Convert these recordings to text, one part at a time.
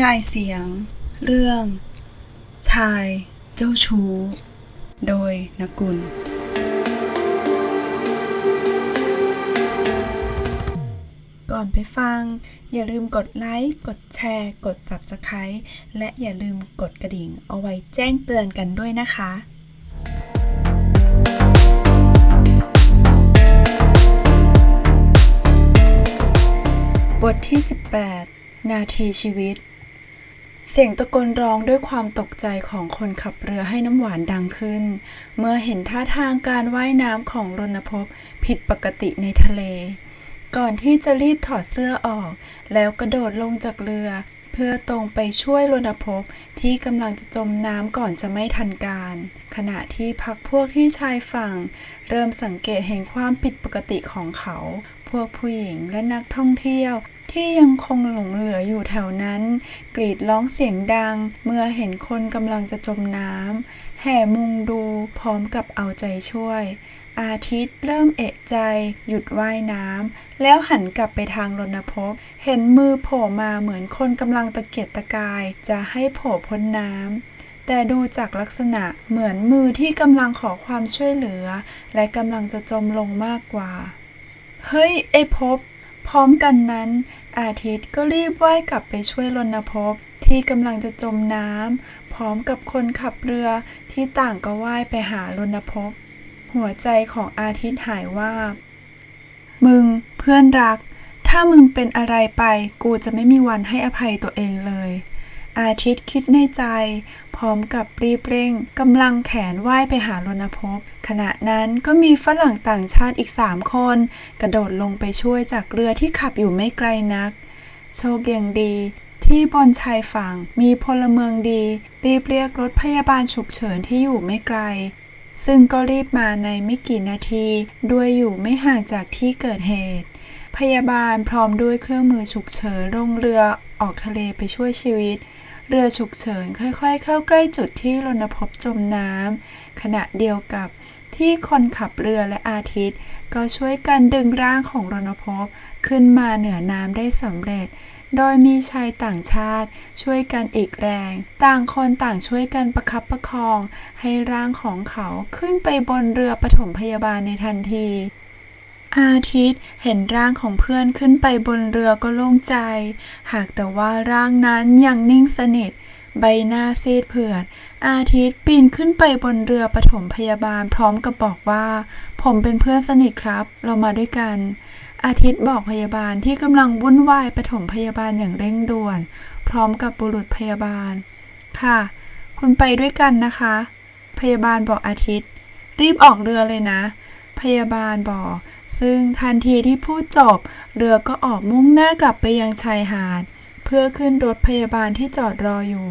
ยายเสียง เรื่อง ชายเจ้าชู้ โดยนกุล ก่อนไปฟัง อย่าลืมกดไลค์ กดแชร์ กด Subscribe และอย่าลืมกดกระดิ่งเอาไว้แจ้งเตือนกันด้วยนะคะบทที่ 18 นาทีชีวิต เสียงตะโกนร้องด้วยความตกใจของคนขับเรือให้น้ำหวานดังขึ้น เมื่อเห็นท่าทางการว่ายน้ำของรณพบผิดปกติในทะเล ก่อนที่จะรีบถอดเสื้อออก แล้วกระโดดลงจากเรือ เพื่อตรงไปช่วยรณพบที่กำลังจะจมน้ำก่อนจะไม่ทันการ ขณะที่พักพวกที่ชายฝั่ง เริ่มสังเกตเห็นความผิดปกติของเขา พวกผู้หญิงและนักท่องเที่ยว ที่ยังคงหลงเหลืออยู่แถวนั้น กรีดร้องเสียงดัง เมื่อเห็นคนกำลังจะจมน้ำแห่มุงดูพร้อมกับเอาใจช่วย อาทิตย์เริ่มเอะใจ หยุดว่ายน้ำแล้วหันกลับไปทางรณพบเห็นมือโผล่มาเหมือนคนกำลังตะเกียกตะกาย จะให้โผล่พ้นน้ำแต่ดูจากลักษณะเหมือนมือที่กำลังขอความช่วยเหลือ และกำลังจะจมลงมากกว่า เฮ้ย ไอ้พบ พร้อมกันนั้น อาทิตย์ก็รีบว่ายกลับไปช่วยรณพบที่กำลังจะจมน้ำพร้อมกับคนขับเรือที่ต่างก็ว่ายไปหารณพบหัวใจของอาทิตย์หายว่า มึงเพื่อนรัก ถ้ามึงเป็นอะไรไปกูจะไม่มีวันให้อภัยตัวเองเลย อาทิตย์คิดในใจ พร้อมกับรีบเร่งกำลังแขนว่ายไปหารณพขณะนั้นก็มีฝรั่งต่างชาติอีกสามคน กระโดดลงไปช่วยจากเรือที่ขับอยู่ไม่ไกลนัก โชคยังดีที่บนชายฝั่งมีพลเมืองดี รีบเรียกรถพยาบาลฉุกเฉินที่อยู่ไม่ไกล ซึ่งก็รีบมาในไม่กี่นาที ด้วยอยู่ไม่ห่างจากที่เกิดเหตุ พยาบาลพร้อมด้วยเครื่องมือฉุกเฉินลงเรือออกทะเลไปช่วยชีวิต เรือฉุกเฉินค่อยๆ เข้าใกล้จุดที่รณพบจมน้ำขณะเดียวกับที่คนขับเรือและอาทิตย์ ก็ช่วยกันดึงร่างของรณพบขึ้นมาเหนือน้ำได้สำเร็จ โดยมีชายต่างชาติช่วยกันอีกแรง ต่างคนต่างช่วยกันประคับประคอง ให้ร่างของเขาขึ้นไปบนเรือปฐมพยาบาลในทันที อาทิตย์เห็นร่างของเพื่อนขึ้นไปบนเรือก็โล่งใจ หากแต่ว่าร่างนั้นยังนิ่งสนิท ใบหน้าซีดเผือด อาทิตย์ปีนขึ้นไปบนเรือปฐมพยาบาลพร้อมกับบอกว่า ผมเป็นเพื่อนสนิทครับ เรามาด้วยกัน อาทิตย์บอกพยาบาลที่กำลังวุ่นวายปฐมพยาบาลอย่างเร่งด่วน พร้อมกับบุรุษพยาบาล ค่ะ คุณไปด้วยกันนะคะ พยาบาลบอกอาทิตย์ รีบออกเรือเลยนะ พยาบาลบอก ซึ่งทันทีที่พูดจบ เรือก็ออกมุ่งหน้ากลับไปยังชายหาด เพื่อขึ้นรถพยาบาลที่จอดรออยู่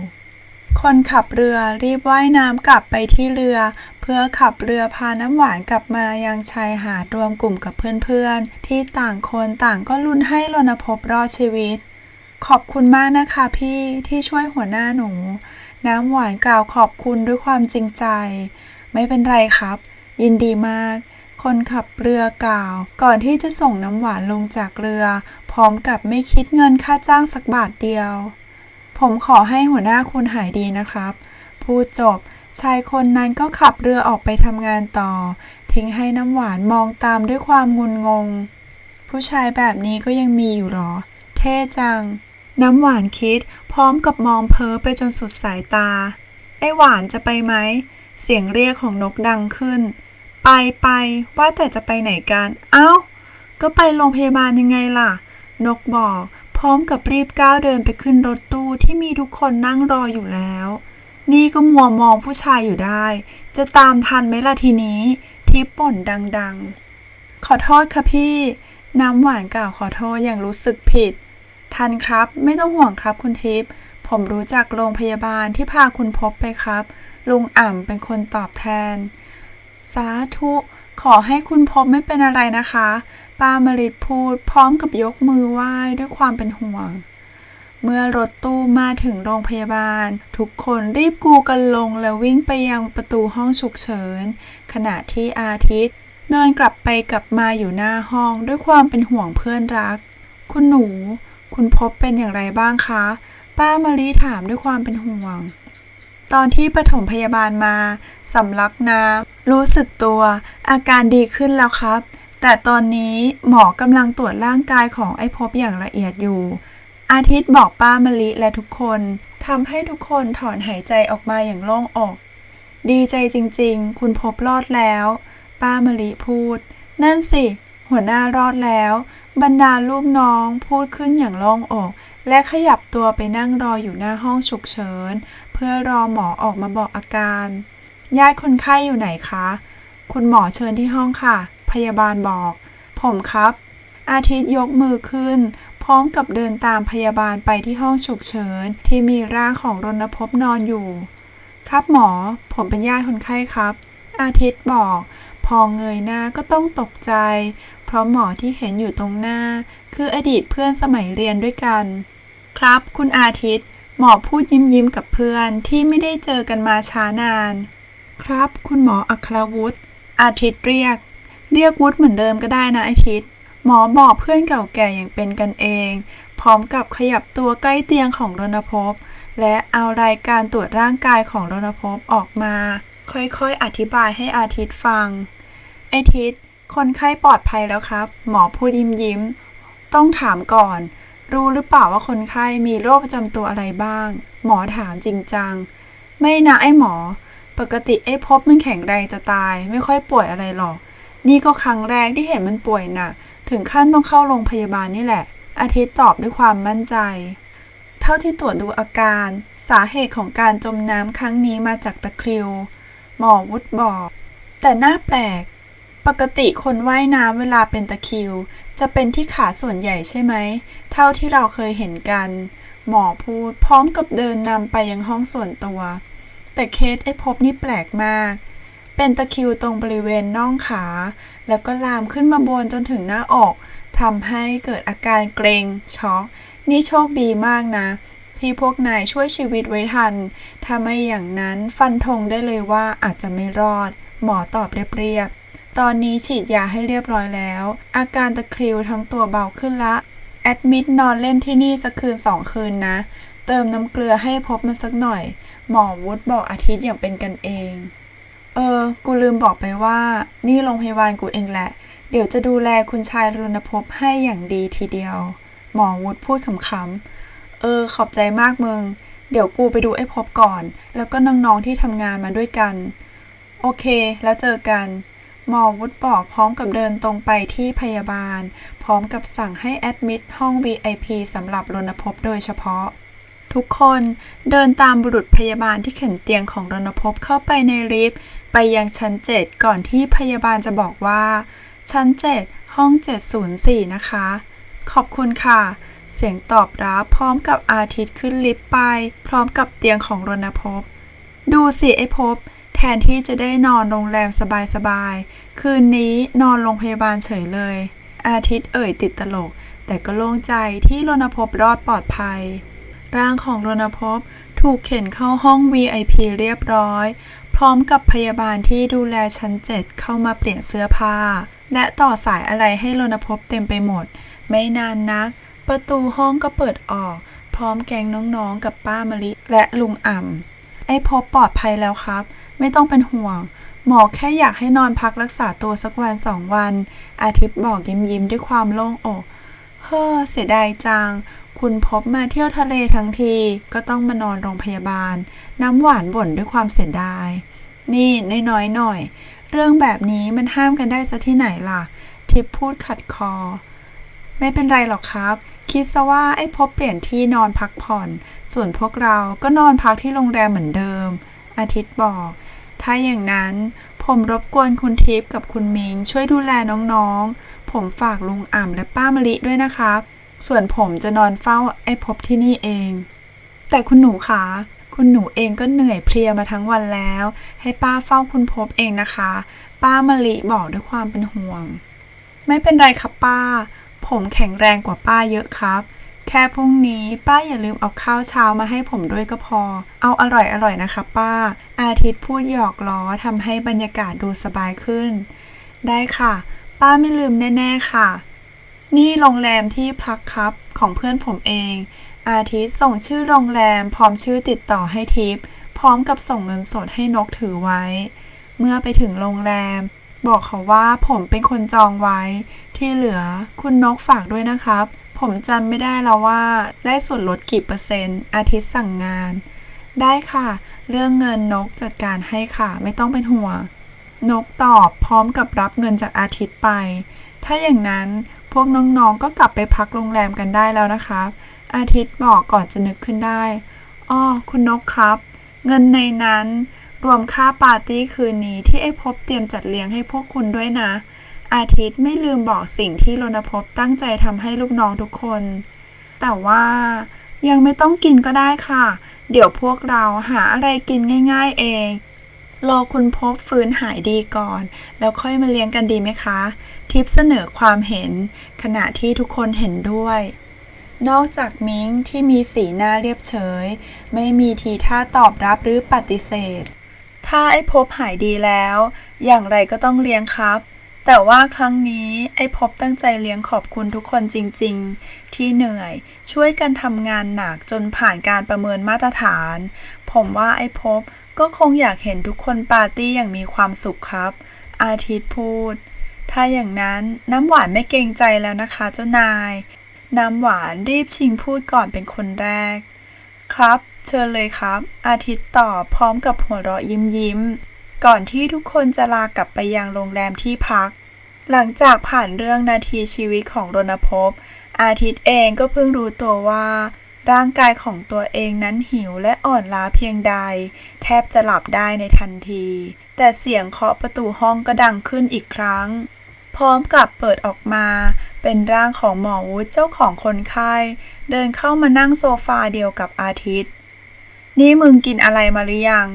คนขับเรือรีบว่ายน้ำกลับไปที่เรือ เพื่อขับเรือพาน้ำหวานกลับมายังชายหาดรวมกลุ่มกับเพื่อนๆ ที่ต่างคนต่างก็ลุ้นให้รณพบรอดชีวิต ขอบคุณมากนะคะพี่ที่ช่วยหัวหน้าหนู น้ำหวานกล่าวขอบคุณด้วยความจริงใจ ไม่เป็นไรครับ ยินดีมาก คนขับเรือกล่าว ก่อนที่จะส่งน้ำหวานลงจากเรือ พร้อมกับไม่คิดเงินค่าจ้างสักบาทเดียว ผมขอให้หัวหน้าคุณหายดีนะครับ พูดจบชายคนนั้นก็ขับเรือออกไปทำงานต่อ ทิ้งให้น้ำหวานมองตามด้วยความงุนงง ผู้ชายแบบนี้ก็ยังมีอยู่หรอ เท่จัง น้ำหวานคิด พร้อมกับมองเพ้อไปจนสุดสายตา ไอหวานจะไปไหม เสียงเรียกของนกดังขึ้น ไปไปว่าแต่จะไปไหนกัน เอ้า ก็ไปโรงพยาบาลยังไงล่ะ นกบอก พร้อมกับรีบก้าวเดินไปขึ้นรถตู้ที่มีทุกคนนั่งรออยู่แล้ว นี่ก็มัวมองผู้ชายอยู่ได้ จะตามทันไหมล่ะทีนี้ ทิปป่นดังๆ ขอโทษค่ะพี่ น้ำหวานกล่าวขอโทษอย่างรู้สึกผิด ทันครับ ไม่ต้องห่วงครับคุณทิพย์ผมรู้จักโรงพยาบาลที่พาคุณพบไปครับ ลุงอ่ำเป็นคนตอบแทน สาธุ ขอให้คุณพบไม่เป็นอะไรนะคะ ป้ามริดพูดพร้อมกับยกมือไหว้ด้วยความเป็นห่วง เมื่อรถตู้มาถึงโรงพยาบาล ทุกคนรีบกูกันลงแล้ววิ่งไปยังประตูห้องฉุกเฉิน ขณะที่อาทิตย์เดินกลับไปกลับมาอยู่หน้าห้องด้วยความเป็นห่วงเพื่อนรัก คุณหนู คุณพบเป็นอย่างไรบ้างคะ ป้ามะลิถามด้วยความเป็นห่วง ตอนที่ปฐมพยาบาลมาสำลักน้ำรู้สึกตัว อาการดีขึ้นแล้วครับ แต่ตอนนี้หมอกำลังตรวจร่างกายของไอ้พบอย่างละเอียดอยู่ อาทิตย์บอกป้ามะลิและทุกคนทำให้ทุกคนถอนหายใจออกมาอย่างโล่งอก ดีใจจริงๆ คุณพบรอดแล้ว ป้ามะลิพูด นั่นสิ หัวหน้ารอดแล้ว บรรดาลูกน้องพูดขึ้นอย่างโล่งอก และขยับตัวไปนั่งรออยู่หน้าห้องฉุกเฉิน เพื่อรอหมอออกมาบอกอาการ ญาติคนไข้อยู่ไหนคะ คุณหมอเชิญที่ห้องค่ะ พยาบาลบอก ผมครับ อาทิตย์ยกมือขึ้น พร้อมกับเดินตามพยาบาลไปที่ห้องฉุกเฉิน ที่มีร่างของรณพบนอนอยู่ ครับหมอ ผมเป็นญาติคนไข้ครับ อาทิตย์บอก พอเงยหน้าก็ต้องตกใจ เพราะหมอที่เห็นอยู่ตรงหน้า คืออดีตเพื่อนสมัยเรียนด้วยกัน ครับ คุณอาทิตย์ หมอพูดยิ้มยิ้มกับเพื่อนที่ไม่ได้เจอกันมาช้านาน ครับ คุณหมออัครวุฒิอาทิตย์เรียก เรียกวุฒิเหมือนเดิมก็ได้นะอาทิตย์ หมอบอกเพื่อนเก่าแก่อย่างเป็นกันเอง พร้อมกับขยับตัวใกล้เตียงของรณพบและเอารายการตรวจร่างกายของรณพบออกมา ค่อยๆ อธิบายให้อาทิตย์ฟัง อาทิตย์ คนไข้ปลอดภัยแล้วครับ หมอพูดยิ้มยิ้ม ต้องถามก่อน รู้หรือเปล่าว่าคนไข้มีโรคประจำตัวอะไรบ้าง หมอถามจริงจัง ไม่นะไอ้หมอ ปกติไอ้พบมันแข็งแรงจะตาย ไม่ค่อยป่วยอะไรหรอก นี่ก็ครั้งแรกที่เห็นมันป่วยหนักถึงขั้นต้องเข้าโรงพยาบาลนี่แหละ อาทิตย์ตอบด้วยความมั่นใจ เท่าที่ตรวจดูอาการ สาเหตุของการจมน้ำครั้งนี้มาจากตะคริว หมอวุฒบอก แต่หน่าแปลก ปกติคนว่ายน้ำเวลาเป็นตะคริว จะเป็นที่ขาส่วนใหญ่ใช่ไหม เท่าที่เราเคยเห็นกัน หมอพูดพร้อมกับเดินนำไปยังห้องส่วนตัว แต่เคสไอ้พบนี่แปลกมาก เป็นตะคิวตรงบริเวณน่องขา แล้วก็ลามขึ้นมาบนจนถึงหน้าอกทำให้เกิดอาการเกรงช็อก นี่โชคดีมากนะ ที่พวกนายช่วยชีวิตไว้ทัน ถ้าไม่อย่างนั้นฟันธงได้เลยว่าอาจจะไม่รอด หมอตอบเรียบๆ ตอนนี้ฉีดยาให้เรียบร้อยแล้ว อาการตะคริวทั้งตัวเบาขึ้นละ แอดมิดนอนเล่นที่นี่สักคืนสองคืนนะ เติมน้ำเกลือให้พบมาสักหน่อย หมอวุฒบอกอาทิตย์อย่างเป็นกันเอง เออ กูลืมบอกไปว่า นี่โรงพยาบาลกูเองแหละ เดี๋ยวจะดูแลคุณชายรุณพให้อย่างดีทีเดียว หมอวุฒพูดขำๆ เออ ขอบใจมากมึง เดี๋ยวกูไปดูไอ้พบก่อน แล้วก็น้องๆที่ทำงานมาด้วยกัน โอเค แล้วเจอกัน หมอวุฒิบอกพร้อมกับเดินตรงไปที่พยาบาล พร้อมกับสั่งให้แอดมิดห้อง VIP สำหรับรณพบโดยเฉพาะ ทุกคนเดินตามบุรุษพยาบาลที่เข็นเตียงของรณพบเข้าไปในลิฟต์ไปยังชั้น 7 ก่อนที่พยาบาลจะบอกว่า ชั้น 7 ห้อง 704 นะคะ ขอบคุณค่ะ เสียงตอบรับพร้อมกับอาทิตย์ขึ้นลิฟต์ไป พร้อมกับเตียงของรณพบ ดูสิไอ้พบ นที่จะได้นอนโรงแรมสบายๆ คืนนี้นอนโรงพยาบาลเฉยเลย อาทิตย์เอ่ยติดตลก แต่ก็โล่งใจที่รณพบรอดปลอดภัย ร่างของรณพบถูกเข็นเข้าห้อง VIP เรียบร้อย พร้อมกับพยาบาลที่ดูแลชั้น7เข้ามาเปลี่ยนเสื้อผ้า และต่อสายอะไรให้รณพบเต็มไปหมด ไม่นานนัก ประตูห้องก็เปิดออก พร้อมแกงน้องๆกับป้ามะลิและลุงอ่ำไอ้พบปลอดภัยแล้วครับ ไม่ต้องเป็นห่วง หมอแค่อยากให้นอนพักรักษาตัวสักวันสองวัน อาทิตย์บอกยิ้มยิ้มด้วยความโล่งอก เฮ้อเสียดายจัง คุณพบมาเที่ยวทะเลทั้งที ก็ต้องมานอนโรงพยาบาล น้ำหวานบ่นด้วยความเสียดาย นี่น้อยๆหน่อย เรื่องแบบนี้มันห้ามกันได้ซะที่ไหนล่ะ ทิพย์พูดขัดคอ ไม่เป็นไรหรอกครับคิดซะว่าไอ้พบเปลี่ยนที่นอนพักผ่อน ส่วนพวกเราก็นอนพักที่โรงแรมเหมือนเดิม อาทิตย์บอก ถ้าอย่างนั้นผมรบกวนคุณทิพย์กับคุณมิงช่วยดูแลน้องๆ ผมฝากลุงอ่ำและป้ามะลิด้วยนะครับ ส่วนผมจะนอนเฝ้าไอ้พบที่นี่เอง แต่คุณหนูคะคุณหนูเองก็เหนื่อยเพลียมาทั้งวันแล้ว ให้ป้าเฝ้าคุณพบเองนะคะ ป้ามะลิบอกด้วยความเป็นห่วง ไม่เป็นไรครับป้า ผมแข็งแรงกว่าป้าเยอะครับ แค่พรุ่งนี้ป้าอย่าลืมเอาข้าวเช้ามาให้ผมด้วยก็พอ เอาอร่อยอร่อยๆนะคะ ป้า อาทิตย์พูดหยอกล้อทำให้บรรยากาศดูสบายขึ้น ได้ค่ะ ป้าไม่ลืมแน่ ๆ ค่ะ นี่โรงแรมที่พักครับของเพื่อนผมเอง อาทิตย์ส่งชื่อโรงแรมพร้อมชื่อติดต่อให้ทิป พร้อมกับส่งเงินสดให้นกถือไว้ เมื่อไปถึงโรงแรม บอกเขาว่าผมเป็นคนจองไว้ ที่เหลือคุณนกฝากด้วยนะครับ ผมจำไม่ได้แล้วว่า ได้ส่วนลดกี่เปอร์เซ็นต์ อาทิตย์สั่งงาน ได้ค่ะ เรื่องเงินนกจัดการให้ค่ะ ไม่ต้องเป็นห่วง นกตอบพร้อมกับรับเงินจากอาทิตย์ไป ถ้าอย่างนั้นพวกน้องๆก็กลับไปพักโรงแรมกันได้แล้วนะครับอาทิตย์บอกก่อนจะนึกขึ้นได้ อ้อ คุณนกครับ เงินในนั้นรวมค่าปาร์ตี้คืนนี้ที่ไอ้พบเตรียมจัดเลี้ยงให้พวกคุณด้วยนะ อาทิตย์ไม่ลืมบอกสิ่งที่รณพบตั้งใจทำให้ลูกน้องทุกคน แต่ว่ายังไม่ต้องกินก็ได้ค่ะ เดี๋ยวพวกเราหาอะไรกินง่าย ๆ เองรอคุณพบฟื้นหายดีก่อน แล้วค่อยมาเลี้ยงกันดีไหมคะ ทิปเสนอความเห็น ขณะที่ทุกคนเห็นด้วย นอกจากมิงที่มีสีหน้าเรียบเฉย ไม่มีทีท่าตอบรับหรือปฏิเสธ ถ้าไอ้พบหายดีแล้ว อย่างไรก็ต้องเลี้ยงครับ แต่ว่าครั้งนี้ไอ้พบตั้งใจเลี้ยงขอบคุณทุกคนจริง ๆ ที่เหนื่อย ช่วยกันทำงานหนักจนผ่านการประเมินมาตรฐาน ผมว่าไอ้พบก็คงอยากเห็นทุกคนปาร์ตี้อย่างมีความสุขครับ อาทิตย์พูด ถ้าอย่างนั้นน้ำหวานไม่เกรงใจแล้วนะคะเจ้านาย น้ำหวานรีบชิงพูดก่อนเป็นคนแรก ครับ เชิญเลยครับ อาทิตย์ตอบพร้อมกับหัวเราะยิ้มยิ้ม ก่อนที่ทุกคนจะลากลับไปยังโรงแรมที่พัก หลังจากผ่านเรื่องนาทีชีวิตของรณพบ อาทิตย์เองก็เพิ่งรู้ตัวว่า ร่างกายของตัวเองนั้นหิวและอ่อนล้าเพียงใด แทบจะหลับได้ในทันที แต่เสียงเคาะประตูห้องก็ดังขึ้นอีกครั้ง พร้อมกับเปิดออกมา เป็นร่างของหมอวุฒิเจ้าของคนไข้ เดินเข้ามานั่งโซฟาเดียวกับอาทิตย์ นี่มึงกินอะไรมาหรือยัง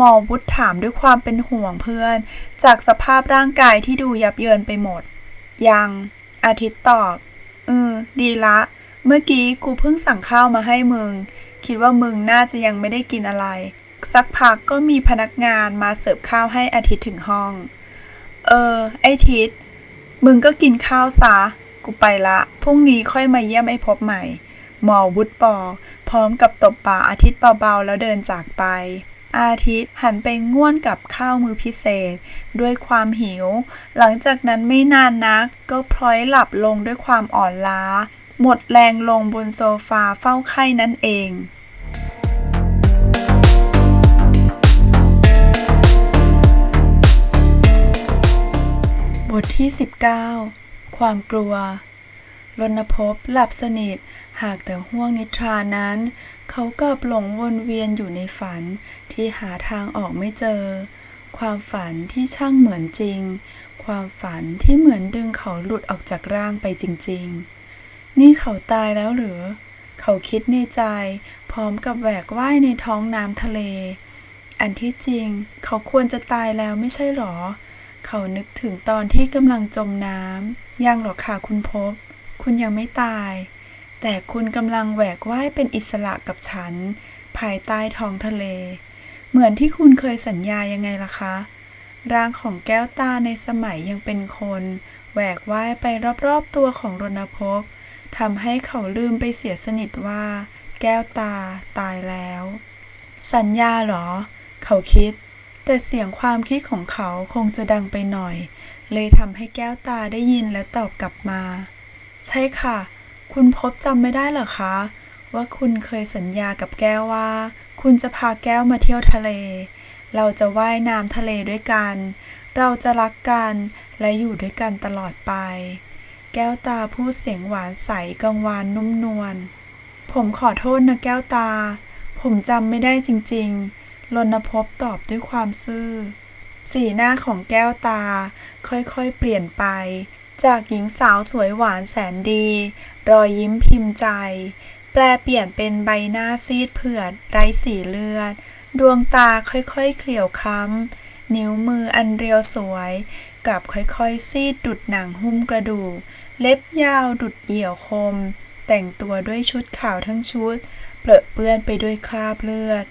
มอวุฒิถามด้วยความเป็นห่วงเพื่อน จากสภาพร่างกายที่ดูยับเยินไปหมด ยัง อาทิตย์ตอบเออดีละ เมื่อกี้กูเพิ่งสั่งข้าวมาให้มึง คิดว่ามึงน่าจะยังไม่ได้กินอะไร สักพักก็มีพนักงานมาเสิร์ฟข้าวให้อาทิตย์ถึงห้อง เออ ไอทิตย์มึงก็กินข้าวซะ กูไปละ พรุ่งนี้ค่อยมาเยี่ยมไอ้พบใหม่ หมอวุฒิบอก พร้อมกับตบป่าอาทิตย์เบาๆแล้วเดินจากไป อาทิตย์หันไปง่วนกับข้าวมือพิเศษ ด้วยความหิว หลังจากนั้นไม่นานนัก ก็พลอยหลับลงด้วยความอ่อนล้า หมดแรงลงบนโซฟาเฝ้าไข้นั่นเองบทที่ 19 ความกลัว รณพบหลับสนิท หากแต่ห่วงนิทรานั้น เขากลับหลงวนเวียนอยู่ในฝันที่หาทางออกไม่เจอ ความฝันที่ช่างเหมือนจริง ความฝันที่เหมือนดึงเขาหลุดออกจากร่างไปจริง ๆ นี่เขาตายแล้วหรือ เขาคิดในใจ พร้อมกับแหวกว่ายในท้องน้ำทะเล อันที่จริง เขาควรจะตายแล้วไม่ใช่หรอ เขานึกถึงตอนที่กำลังจมน้ำยังหรอกค่ะคุณพบ คุณยังไม่ตาย แต่คุณกำลังแหวกว่ายเป็นอิสระกับฉัน ภายใต้ท้องทะเล เหมือนที่คุณเคยสัญญายังไงล่ะคะ ร่างของแก้วตาในสมัยยังเป็นคนแหวกว่ายไปรอบๆตัวของรณพทำให้เขาลืมไปเสียสนิทว่า แก้วตาตายแล้ว สัญญาเหรอ เขาคิด แต่เสียงความคิดของเขาคงจะดังไปหน่อย เลยทำให้แก้วตาได้ยินและตอบกลับมา ใช่ค่ะ คุณพบจำไม่ได้เหรอคะ ว่าคุณเคยสัญญากับแก้วว่า คุณจะพาแก้วมาเที่ยวทะเล เราจะว่ายน้ำทะเลด้วยกัน เราจะรักกันและอยู่ด้วยกันตลอดไป แก้วตาพูดเสียงหวานใสกังวานนุ่มนวลผมขอโทษนะแก้วตา ผมจำไม่ได้จริงๆรณพบตอบด้วยความซื่อ สีหน้าของแก้วตา ค่อยๆ เปลี่ยนไป จากหญิงสาวสวยหวานแสนดี รอยยิ้มพิมพ์ใจ แปลเปลี่ยนเป็นใบหน้าซีดเผือด ไร้สีเลือด ดวงตาค่อยๆเขียวค้ำ นิ้วมืออันเรียวสวย กลับค่อยๆ ซีดดุดหนังหุ้มกระดูก เล็บยาวดุดเหี่ยวคม แต่งตัวด้วยชุดขาวทั้งชุด เปรอะเปื้อนไปด้วยคราบเลือด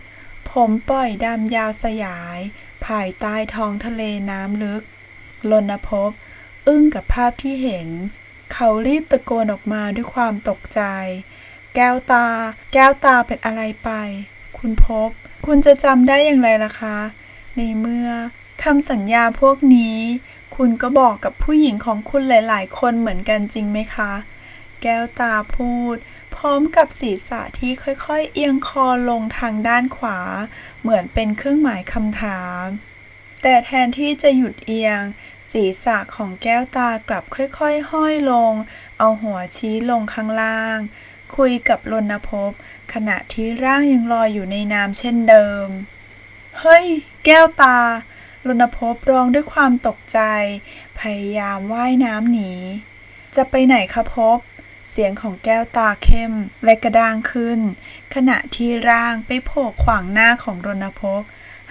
ผมปล่อยดำยาวสยาย ภายใต้ท้องทะเลน้ำลึกลนภพ อึ้งกับภาพที่เห็น เขารีบตะโกนออกมาด้วยความตกใจ แก้วตา แก้วตาเป็นอะไรไป คุณพบ คุณจะจำได้อย่างไรล่ะคะ ในเมื่อคำสัญญาพวกนี้ คุณก็บอกกับผู้หญิงของคุณหลาย ๆ คนเหมือนกันจริงไหมคะ แก้วตาพูด พร้อมกับศีรษะที่ค่อย ๆ เอียงคอลงทางด้านขวา เหมือนเป็นเครื่องหมายคำถาม แต่แทนที่จะหยุดเอียง ศีรษะของแก้วตากลับค่อยๆ ห้อยลง เอาหัวชี้ลงข้างล่าง คุยกับรณภพ ขณะที่ร่างยังลอยอยู่ในน้ำเช่นเดิม เฮ้ย แก้วตารณภพร้องด้วยความตกใจ พยายามว่ายน้ำหนี จะไปไหนคะพบ เสียงของแก้วตาเข้มและกระด้างขึ้น ขณะที่ร่างไปโผล่ขวางหน้าของรณภพ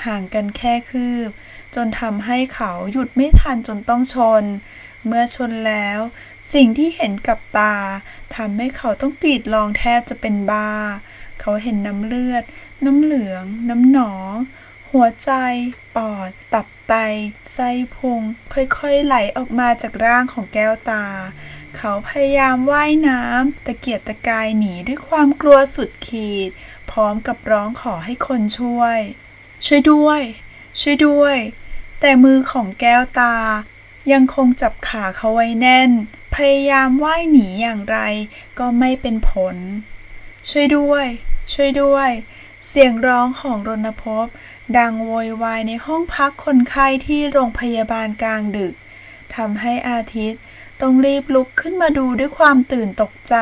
ห่างกันแค่คืบ จนทำให้เขาหยุดไม่ทันจนต้องชน เมื่อชนแล้ว สิ่งที่เห็นกับตาทำให้เขาต้องกรีดร้องแทบจะเป็นบ้า เขาเห็นน้ำเลือด น้ำเหลือง น้ำหนองหัวใจ ปอด ตับไต ไส้พุง ค่อยๆ ไหลออกมาจากร่างของแก้วตา เขาพยายามว่ายน้ำตะเกียกตะกายหนีด้วยความกลัวสุดขีด พร้อมกับร้องขอให้คนช่วย ช่วยด้วย ช่วยด้วย แต่มือของแก้วตา ยังคงจับขาเขาไว้แน่น พยายามว่ายหนีอย่างไรก็ไม่เป็นผล ช่วยด้วย ช่วยด้วย เสียงร้องของรณภพดังโวยวายในห้องพักคนไข้ที่โรงพยาบาลกลางดึกทำให้อาทิตย์ต้องรีบลุกขึ้นมาดูด้วยความตื่นตกใจ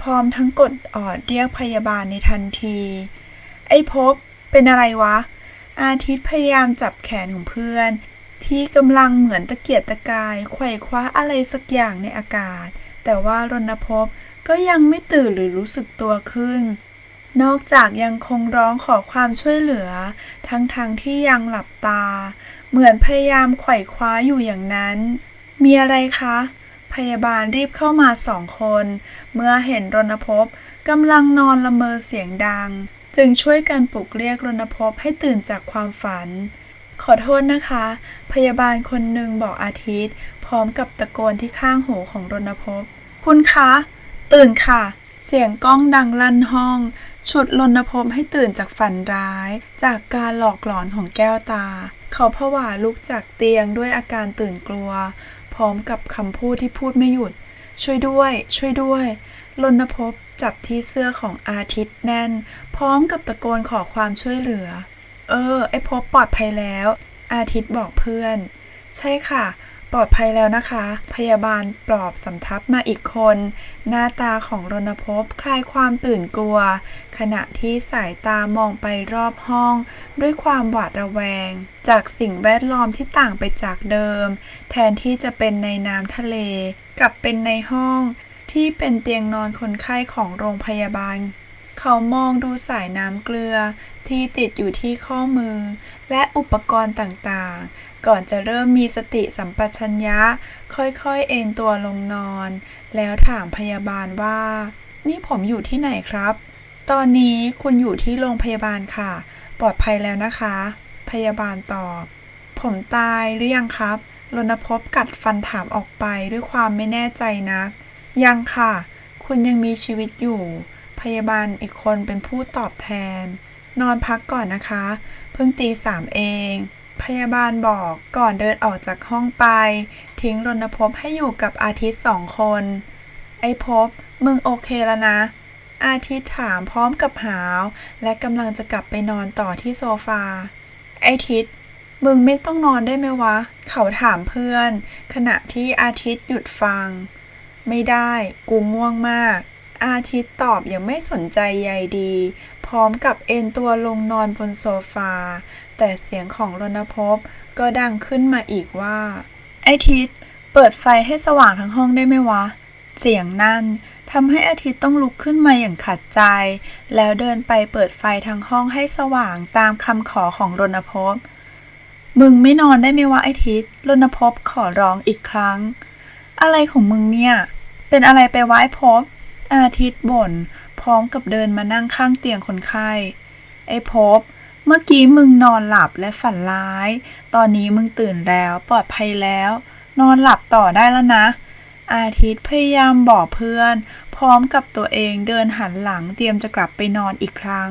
พร้อมทั้งกดออดเรียกพยาบาลในทันที ไอ้พบเป็นอะไรวะ อาทิตย์พยายามจับแขนของเพื่อน ที่กำลังเหมือนตะเกียกตะกายไขว่คว้าอะไรสักอย่างในอากาศ แต่ว่ารณภพก็ยังไม่ตื่นหรือรู้สึกตัวขึ้น นอกจากยังคงร้องขอความช่วยเหลือ ทั้งๆทที่ยังหลับตา เหมือนพยายามไขว่คว้าอยู่อย่างนั้น มีอะไรคะ พยาบาลรีบเข้ามาสองคน เมื่อเห็นรณภพกำลังนอนละเมอเสียงดัง จึงช่วยกันปลุกเรียกรณภพให้ตื่นจากความฝัน ขอโทษนะคะ พยาบาลคนหนึ่งบอกอาทิตย์ พร้อมกับตะโกนที่ข้างหูของรณภพคุณคะ ตื่นค่ะ เสียงกล้องดังลั่นห้อง ฉุดรณภพให้ตื่นจากฝันร้าย จากการหลอกหลอนของแก้วตา เขาผวาลุกจากเตียงด้วยอาการตื่นกลัว พร้อมกับคำพูดที่พูดไม่หยุด ช่วยด้วย ช่วยด้วยรณภพ จับที่เสื้อของอาทิตย์แน่น พร้อมกับตะโกนขอความช่วยเหลือ เออ ไอพบปลอดภัยแล้ว อาทิตย์บอกเพื่อน ใช่ค่ะ ปลอดภัยแล้วนะคะ พยาบาลปลอบสำทับมาอีกคน หน้าตาของรณภพคลายความตื่นกลัว ขณะที่สายตามองไปรอบห้อง ด้วยความหวาดระแวง จากสิ่งแวดล้อมที่ต่างไปจากเดิม แทนที่จะเป็นในน้ำทะเลกลับเป็นในห้อง ที่เป็นเตียงนอนคนไข้ของโรงพยาบาล เขามองดูสายน้ำเกลือที่ติดอยู่ที่ข้อมือ และอุปกรณ์ต่างๆ ก่อนจะเริ่มมีสติสัมปชัญญะ ค่อยๆ เอนตัวลงนอน แล้วถามพยาบาลว่า นี่ผมอยู่ที่ไหนครับ ตอนนี้คุณอยู่ที่โรงพยาบาลค่ะ ปลอดภัยแล้วนะคะ พยาบาลตอบ ผมตายหรือยังครับรณภพกัดฟันถามออกไปด้วยความไม่แน่ใจนัก ยังค่ะ คุณยังมีชีวิตอยู่ พยาบาลอีกคนเป็นผู้ตอบแทน นอนพักก่อนนะคะ เพิ่งตีสามเอง พยาบาลบอกก่อนเดินออกจากห้องไป ทิ้งรณภพให้อยู่กับอาทิตย์สองคน ไอ้ภพบ มึงโอเคแล้วนะ อาทิตย์ถามพร้อมกับหาว และกำลังจะกลับไปนอนต่อที่โซฟา ไอ้ทิศมึงไม่ต้องนอนได้ไหมวะ เขาถามเพื่อน ขณะที่อาทิตย์หยุดฟัง ไม่ได้ กูง่วงมาก อาทิตย์ตอบอย่างไม่สนใจใยดี พร้อมกับเอนตัวลงนอนบนโซฟา แต่เสียงของรณภพก็ดังขึ้นมาอีกว่า ไอทิตย์เปิดไฟให้สว่างทั้งห้องได้ไหมวะ เสียงนั่นทำให้อาทิตย์ต้องลุกขึ้นมาอย่างขัดใจ แล้วเดินไปเปิดไฟทั้งห้องให้สว่างตามคำขอของรณภพมึงไม่นอนได้ไหมวะไอทิตย์รณภพขอร้องอีกครั้ง อะไรของมึงเนี่ย เป็นอะไรไปไวะไอ้ภพอาทิตย์บ่น พร้อมกับเดินมานั่งข้างเตียงคนไข้ ไอ้ภพเมื่อกี้มึงนอนหลับและฝันร้าย ตอนนี้มึงตื่นแล้วปลอดภัยแล้ว นอนหลับต่อได้แล้วนะ อาทิตย์พยายามบอกเพื่อน พร้อมกับตัวเองเดินหันหลังเตรียมจะกลับไปนอนอีกครั้ง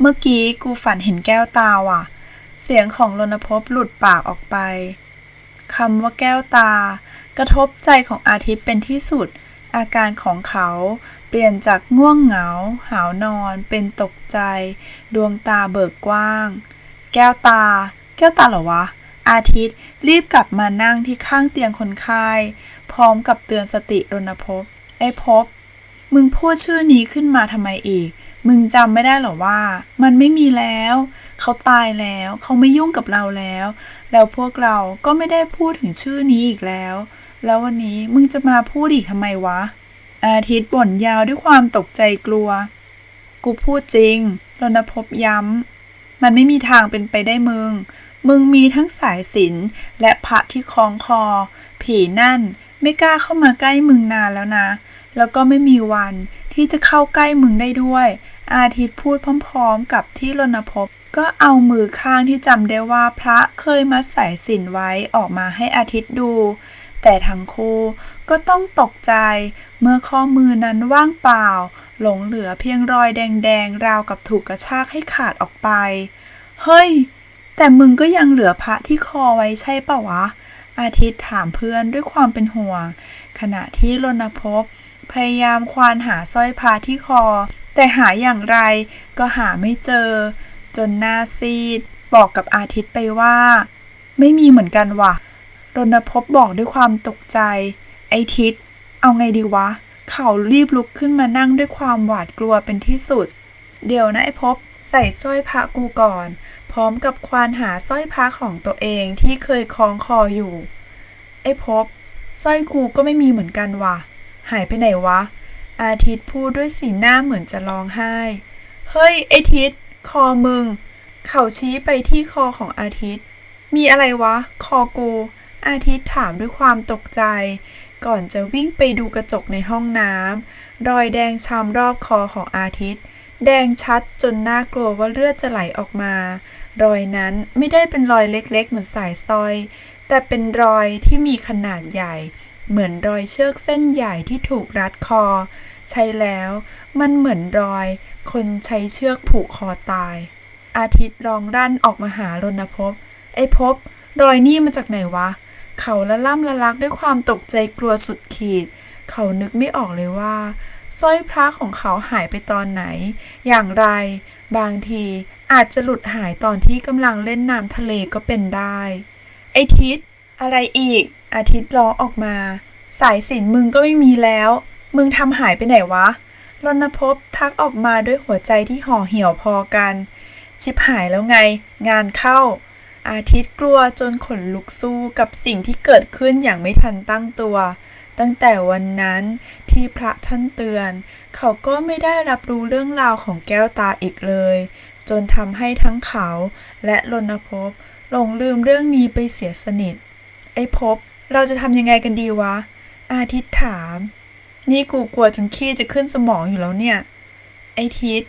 เมื่อกี้กูฝันเห็นแก้วตาว่ะ เสียงของรณพบหลุดปากออกไปคำว่าแก้วตา กระทบใจของอาทิตย์เป็นที่สุด อาการของเขาเปลี่ยนจากง่วงเหงา หาวนอนเป็นตกใจ ดวงตาเบิกกว้าง แก้วตา แก้วตาเหรอวะ อาทิตย์รีบกลับมานั่งที่ข้างเตียงคนไข้ พร้อมกับเตือนสติรณภพไอ้พบ มึงพูดชื่อนี้ขึ้นมาทำไมอีก มึงจำไม่ได้หรอว่า มันไม่มีแล้ว เขาตายแล้ว เขาไม่ยุ่งกับเราแล้ว แล้วพวกเราก็ไม่ได้พูดถึงชื่อนี้อีกแล้ว แล้ววันนี้มึงจะมาพูดอีกทำไมวะ อาทิตย์บ่นยาวด้วยความตกใจกลัว กูพูดจริงรณพบย้ำ มันไม่มีทางเป็นไปได้มึง มึงมีทั้งสายสิญจนและพระที่คล้องคอ ผีนั่นไม่กล้าเข้ามาใกล้มึงนานแล้วนะ แล้วก็ไม่มีวันที่จะเข้าใกล้มึงได้ด้วย อาทิตย์พูดพร้อมๆ กับที่รณพบก็เอามือข้างที่จำได้ว่าพระเคยมัดสายสิญจนไว้ออกมาให้อาทิตย์ดู แต่ทั้งคู่ก็ต้องตกใจเมื่อข้อมือนั้นว่างเปล่า หลงเหลือเพียงรอยแดงๆ ราวกับถูกกระชากให้ขาดออกไป เฮ้ย แต่มึงก็ยังเหลือพระที่คอไว้ใช่ปะวะ อาทิตย์ถามเพื่อนด้วยความเป็นห่วง ขณะที่รณพบพยายามควานหาสร้อยพระที่คอ แต่หาอย่างไรก็หาไม่เจอ จนหน้าซีด บอกกับอาทิตย์ไปว่า ไม่มีเหมือนกันว่ะ รณพบบอกด้วยความตกใจ ไอทิศเอาไงดีวะ เขารีบลุกขึ้นมานั่งด้วยความหวาดกลัวเป็นที่สุด เดี๋ยวนะไอพบใส่สร้อยพระกูก่อน พร้อมกับควานหาสร้อยพระของตัวเองที่เคยคล้องคออยู่ ไอพบสร้อยกูก็ไม่มีเหมือนกันวะหายไปไหนวะ อาทิตย์พูดด้วยสีหน้าเหมือนจะร้องไห้ เฮ้ยไอทิศคอมึง เขาชี้ไปที่คอของอาทิตย์ มีอะไรวะ คอกู อาทิตย์ถามด้วยความตกใจ ก่อนจะวิ่งไปดูกระจกในห้องน้ำรอยแดงช้ำรอบคอของอาทิตย์ แดงชัดจนน่ากลัวว่าเลือดจะไหลออกมา รอยนั้นไม่ได้เป็นรอยเล็กๆ เหมือนสายสร้อย แต่เป็นรอยที่มีขนาดใหญ่ เหมือนรอยเชือกเส้นใหญ่ที่ถูกรัดคอ ใช่แล้วมันเหมือนรอย คนใช้เชือกผูกคอตาย อาทิตย์ร้องรั่นออกมาหารณพบไอ้พบ รอยนี่มาจากไหนวะ เขาละล่ำละลักด้วยความตกใจกลัวสุดขีด เขานึกไม่ออกเลยว่าสร้อยพระของเขาหายไปตอนไหน อย่างไร บางทีอาจจะหลุดหายตอนที่กำลังเล่นน้ำทะเลก็เป็นได้ ไอทิศอะไรอีก อาทิตย์ร้องออกมา สายสินมึงก็ไม่มีแล้ว มึงทำหายไปไหนวะรณพบทักออกมาด้วยหัวใจที่ห่อเหี่ยวพอกัน ชิบหายแล้วไง งานเข้า อาทิตย์กลัวจนขนลุกสู้กับสิ่งที่เกิดขึ้นอย่างไม่ทันตั้งตัว ตั้งแต่วันนั้นที่พระท่านเตือน เขาก็ไม่ได้รับรู้เรื่องราวของแก้วตาอีกเลย จนทำให้ทั้งเขาและรณพหลงลืมเรื่องนี้ไปเสียสนิท ไอ้พบ เราจะทำยังไงกันดีวะ อาทิตย์ถาม นี่กูกลัวจนขี้จะขึ้นสมองอยู่แล้วเนี่ย ไอ้ทิศ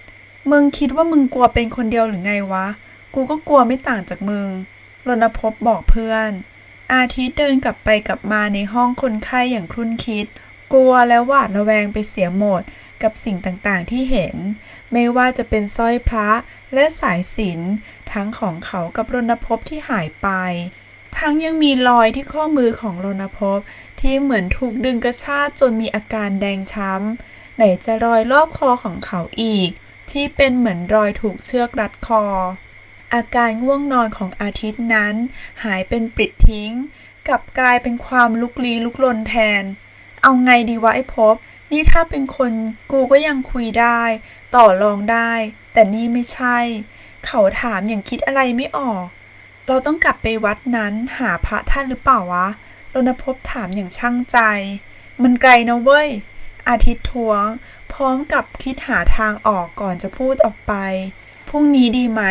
มึงคิดว่ามึงกลัวเป็นคนเดียวหรือไงวะ กูก็กลัวไม่ต่างจากมึงรณพบบอกเพื่อน อาทิตย์เดินกลับไปกลับมาในห้องคนไข้อย่างครุ่นคิด กลัวและหวาดระแวงไปเสียหมดกับสิ่งต่างๆที่เห็น ไม่ว่าจะเป็นสร้อยพระและสายสิญทั้งของเขากับรณพบที่หายไป ทั้งยังมีรอยที่ข้อมือของรณพบที่เหมือนถูกดึงกระชากจนมีอาการแดงช้ำไหนจะรอยรอบคอของเขาอีก ที่เป็นเหมือนรอยถูกเชือกรัดคอ อาการง่วงนอนของอาทิตย์นั้น หายเป็นปลิดทิ้ง กลับกลายเป็นความลุกลี้ลุกลนแทน เอาไงดีวะไอ้พบ นี่ถ้าเป็นคนกูก็ยังคุยได้ ต่อรองได้ แต่นี่ไม่ใช่ เขาถามอย่างคิดอะไรไม่ออก เราต้องกลับไปวัดนั้นหาพระท่านหรือเปล่าวะรณพบถามอย่างช่างใจ มันไกลนะเว้ย อาทิตย์ทวง พร้อมกับคิดหาทางออกก่อนจะพูดออกไป พรุ่งนี้ดีไหม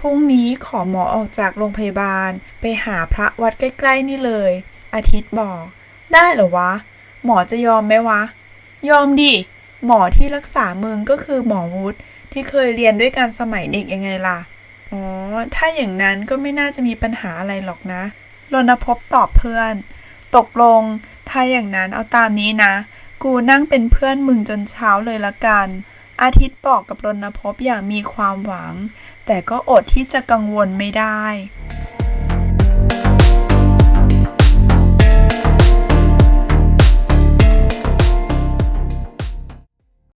พรุ่งนี้ขอหมอออกจากโรงพยาบาล ไปหาพระวัดใกล้ๆนี่เลย อาทิตย์บอก ได้เหรอวะ หมอจะยอมไหมวะ ยอมดิ หมอที่รักษาเมืองก็คือหมอวุฒิที่เคยเรียนด้วยกันสมัยเด็กยังไงล่ะ อ๋อ ถ้าอย่างนั้นก็ไม่น่าจะมีปัญหาอะไรหรอกนะรณพบตอบเพื่อน ตกลง ถ้าอย่างนั้นเอาตามนี้นะ กูนั่งเป็นเพื่อนมึงจนเช้าเลยละกัน อาทิตย์บอกกับรณพบอย่างมีความหวัง แต่ก็อดที่จะกังวลไม่ได้